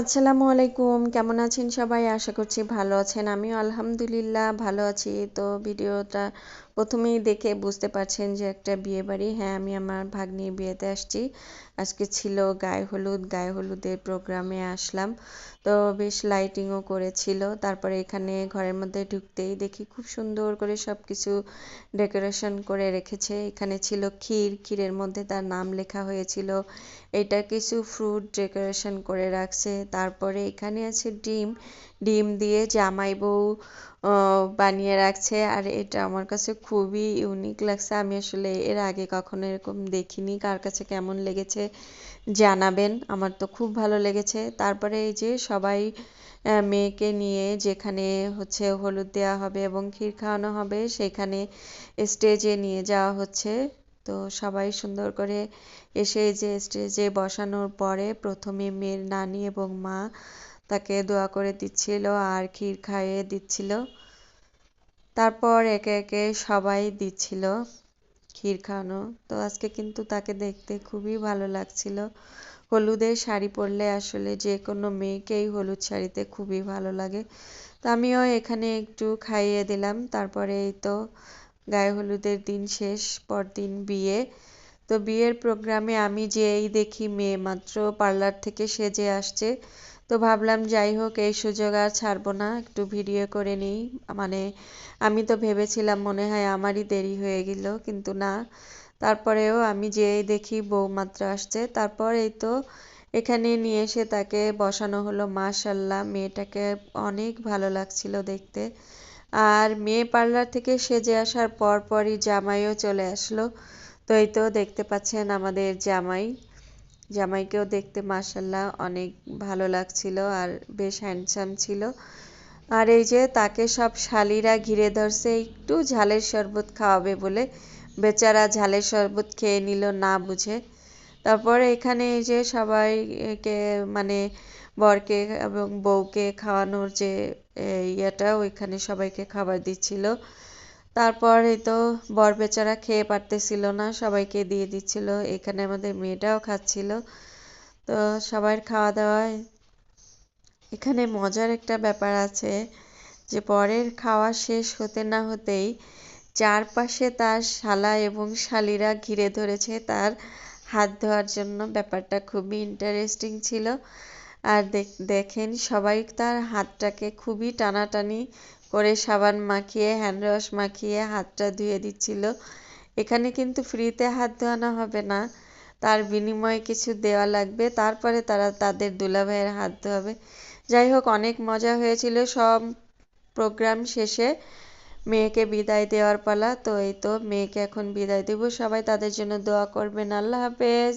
আসসালামু আলাইকুম। কেমন আছেন সবাই? আশা করছি ভালো আছেন। আমিও আলহামদুলিল্লাহ ভালো আছি। তো ভিডিওটা প্রথমেই দেখে বুঝতে পারছেন যে একটা বিয়ে বাড়ি হ্যাঁ আমি আমার ভাগ্নির বিয়েতে আসছি। আজকে ছিল গায়ে হলুদ। গায়ে হলুদের প্রোগ্রামে আসলাম। তো বেশ লাইটিংও করেছিল। তারপরে এখানে ঘরের মধ্যে ঢুকতেই দেখি খুব সুন্দর করে সব কিছু ডেকোরেশন করে রেখেছে। এখানে ছিল ক্ষীর। ক্ষীরের মধ্যে তার নাম লেখা হয়েছিল। এটা কিছু ফ্রুট ডেকোরেশন করে রাখছে। তারপরে এখানে আছে ডিম। ডিম দিয়ে জামাই বউ বানিয়ে রাখছে। আর এটা আমার কাছে খুবই ইউনিক লাগছে। আমি আসলে এর আগে কখনো এরকম দেখিনি। কার কাছে কেমন লেগেছে জানাবেন। আমার তো খুব ভালো লেগেছে। তারপরে এই যে সবাই মেয়েকে নিয়ে যেখানে হচ্ছে হলুদ দেওয়া হবে এবং ক্ষীর খাওয়ানো হবে, সেখানে স্টেজে নিয়ে যাওয়া হচ্ছে। তো সবাই সুন্দর করে এসে যে স্টেজে বসানোর পরে প্রথমে মেয়ের নানি এবং মা তাকে দোয়া করে দিচ্ছিল, আর ক্ষীর খাইয়ে দিচ্ছিল। তারপর একে একে সবাই দিচ্ছিল ক্ষীর খাওয়ানো। তো আজকে কিন্তু তাকে দেখতে খুবই ভালো লাগছিল। হলুদের শাড়ি পরলে আসলে যে কোনো মেয়েকেই হলুদ শাড়িতে খুবই ভালো লাগে। তো আমিও এখানে একটু খাইয়ে দিলাম। তারপরে এই তো গায়ে হলুদের দিন শেষ, পরদিন বিয়ে। তো বিয়ের প্রোগ্রামে আমি যেই দেখি মেয়ে, মাত্র পার্লার থেকে সেজে আসছে। তো ভাবলাম, যাই হোক, এই সুযোগ আর ছাড়বো না, একটু ভিডিও করে নিই। মানে আমি তো ভেবেছিলাম মনে হয় আমারই দেরি হয়ে গেল, কিন্তু না। তারপরেও আমি যেই দেখি বউ মাত্র আসছে। তারপর এই তো এখানে নিয়ে এসে তাকে বসানো হলো। মাশাল্লাহ মেয়েটাকে অনেক ভালো লাগছিল দেখতে। আর মেয়ে পার্লার থেকে সেজে আসার পর পরই জামাইও চলে আসলো। তো এই তো দেখতে পাচ্ছেন আমাদের জামাই। জামাইকেও দেখতে মাসাল্লাহ অনেক ভালো লাগছিল আর বেশ হ্যান্ডসাম ছিল। আর এই যে তাকে সব শালিরা ঘিরে ধরছে, একটু ঝালের শরবত খাওয়াবে বলে। বেচারা ঝালের শরবত খেয়ে নিল না বুঝে। তারপর এখানে এই যে সবাইকে মানে বরকে এবং বউকে খাওয়ানোর যে ইয়েটা, ওইখানে সবাইকে খাবার দিচ্ছিল। তারপর এই তো বর বেচারা খেয়ে পারতেছিল না, সবাইকে দিয়ে দিচ্ছিল। এখানে আমাদের মেয়েটাও খাচ্ছিল। তো সবার খাওয়া দাওয়ায় এখানে মজার একটা ব্যাপার আছে যে, বরের খাওয়া শেষ হতে না হতেই চারপাশে তার শালা এবং শালিরা ঘিরে ধরেছে তার হাত ধোয়ার জন্য ব্যাপারটা খুবই ইন্টারেস্টিং ছিল। আর দেখেন সবাই তার হাতটাকে খুবই টানাটানি করে সাবান মাখিয়ে হ্যান্ড ওয়াশ মাখিয়ে হাতটা ধুয়ে দিচ্ছিল। এখানে কিন্তু ফ্রিতে হাত ধোয়ানো হবে না। তার বিনিময়ে কিছু দেওয়া লাগবে। তারপরে তারা তাদের দুলাভাইয়ের হাত ধোয়াবে। যাই হোক, অনেক মজা হয়েছিল। সব প্রোগ্রাম শেষে মেয়েকে বিদায় দেওয়ার পালা। তো এই তো মেয়েকে এখন বিদায় দেব। সবাই তাদের জন্য দোয়া করবেন। আল্লাহ হাফেজ।